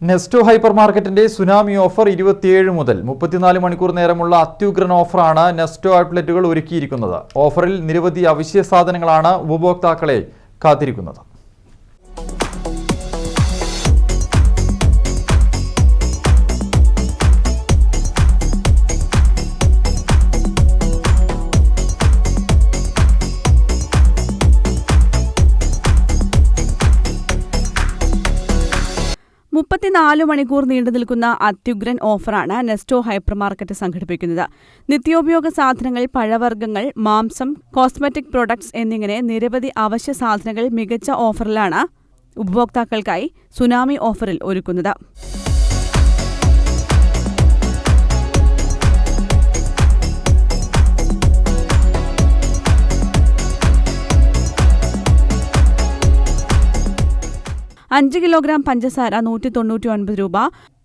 Nesto hyper മാർക്കറ്റിന്റെ tsunami offer ഇരുപത്തിയേഴ് മുതൽ മുപ്പത്തിനാല് മണിക്കൂർ നേരമുള്ള അത്യുഗ്രൻ ഓഫറാണ് നെസ്റ്റോ ഔട്ട്ലെറ്റുകൾ ഒരുക്കിയിരിക്കുന്നത്. ഓഫറിൽ നിരവധി അവശ്യ സാധനങ്ങളാണ് ഉപഭോക്താക്കളെ കാത്തിരിക്കുന്നത്. മുപ്പത്തിനാല് മണിക്കൂർ നീണ്ടു നിൽക്കുന്ന അത്യുഗ്രൻ ഓഫറാണ് നെസ്റ്റോ ഹൈപ്പർമാർക്കറ്റ് സംഘടിപ്പിക്കുന്നത്. നിത്യോപയോഗ സാധനങ്ങൾ പഴവർഗങ്ങൾ മാംസം കോസ്മെറ്റിക് പ്രൊഡക്ട്സ് എന്നിങ്ങനെ നിരവധി അവശ്യ സാധനങ്ങൾ മികച്ച ഓഫറിലാണ് ഉപഭോക്താക്കൾക്കായി സുനാമി ഓഫറിൽ ഒരുക്കുന്നത്. അഞ്ച് കിലോഗ്രാം പഞ്ചസാര നൂറ്റി തൊണ്ണൂറ്റി ഒൻപത് രൂപ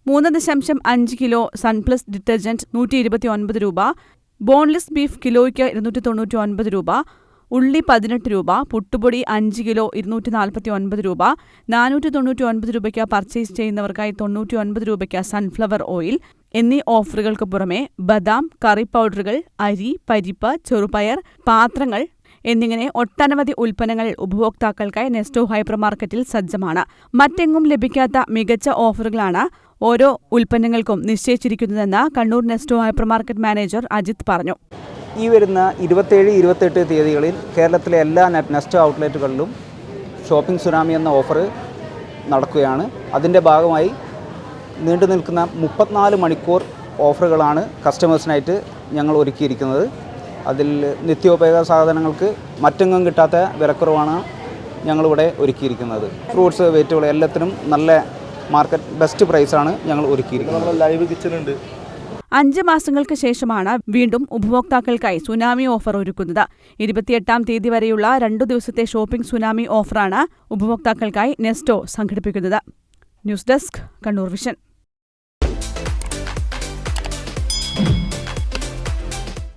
മൂന്ന് ദശാംശം അഞ്ച് കിലോ സൺപ്ലസ് ഡിറ്റർജന്റ് നൂറ്റി ഇരുപത്തി ഒൻപത് രൂപ ബോൺലെസ് ബീഫ് കിലോയ്ക്ക് ഇരുന്നൂറ്റി തൊണ്ണൂറ്റി ഒൻപത് രൂപ ഉള്ളി പതിനെട്ട് രൂപ പുട്ടുപൊടി അഞ്ച് കിലോ ഇരുന്നൂറ്റി നാൽപ്പത്തി ഒൻപത് രൂപ നാനൂറ്റി തൊണ്ണൂറ്റി ഒൻപത് രൂപയ്ക്ക് പർച്ചേസ് ചെയ്യുന്നവർക്കായി തൊണ്ണൂറ്റി ഒൻപത് രൂപയ്ക്ക് സൺഫ്ലവർ ഓയിൽ എന്നീ ഓഫറുകൾക്ക് പുറമെ ബദാം കറി പൗഡറുകൾ അരി പരിപ്പ് ചെറുപയർ പാത്രങ്ങൾ എന്നിങ്ങനെ ഒട്ടനവധി ഉൽപ്പന്നങ്ങൾ ഉപഭോക്താക്കൾക്കായി നെസ്റ്റോ ഹൈപ്പർ മാർക്കറ്റിൽ സജ്ജമാണ്. മറ്റെങ്ങും ലഭിക്കാത്ത മികച്ച ഓഫറുകളാണ് ഓരോ ഉൽപ്പന്നങ്ങൾക്കും നിശ്ചയിച്ചിരിക്കുന്നതെന്ന് Kannur Nesto hyper market manager Ajith പറഞ്ഞു. ഈ വരുന്ന ഇരുപത്തേഴ് ഇരുപത്തെട്ട് തീയതികളിൽ കേരളത്തിലെ എല്ലാ നെസ്റ്റോ ഔട്ട്ലെറ്റുകളിലും ഷോപ്പിംഗ് സുനാമി എന്ന ഓഫർ നടക്കുകയാണ്. അതിന്റെ ഭാഗമായി നീണ്ടു നിൽക്കുന്ന മുപ്പത്തിനാല് മണിക്കൂർ ഓഫറുകളാണ് കസ്റ്റമേഴ്സിനായിട്ട് ഞങ്ങൾ ഒരുക്കിയിരിക്കുന്നത്. അതിൽ നിത്യോപയോഗ സാധനങ്ങൾക്ക് മറ്റെങ്ങും കിട്ടാത്ത വിലക്കുറവാണ് ഞങ്ങളിവിടെ ഒരുക്കിയിരിക്കുന്നത്. ഫ്രൂട്ട്സ് വെജിറ്റബിൾ എല്ലാത്തിനും നല്ല മാർക്കറ്റ് ബെസ്റ്റ് പ്രൈസാണ് ഞങ്ങൾ ഒരുക്കിയിരിക്കുന്നത്. ലൈവ് കിച്ചൺ ഉണ്ട് അഞ്ച് മാസങ്ങൾക്ക് ശേഷമാണ് വീണ്ടും ഉപഭോക്താക്കൾക്കായി സുനാമി ഓഫർ ഒരുക്കുന്നത്. ഇരുപത്തിയെട്ടാം തീയതി വരെയുള്ള രണ്ടു ദിവസത്തെ ഷോപ്പിംഗ് സുനാമി ഓഫറാണ് ഉപഭോക്താക്കൾക്കായി നെസ്റ്റോ സംഘടിപ്പിക്കുന്നത്. News desk Kannur vision.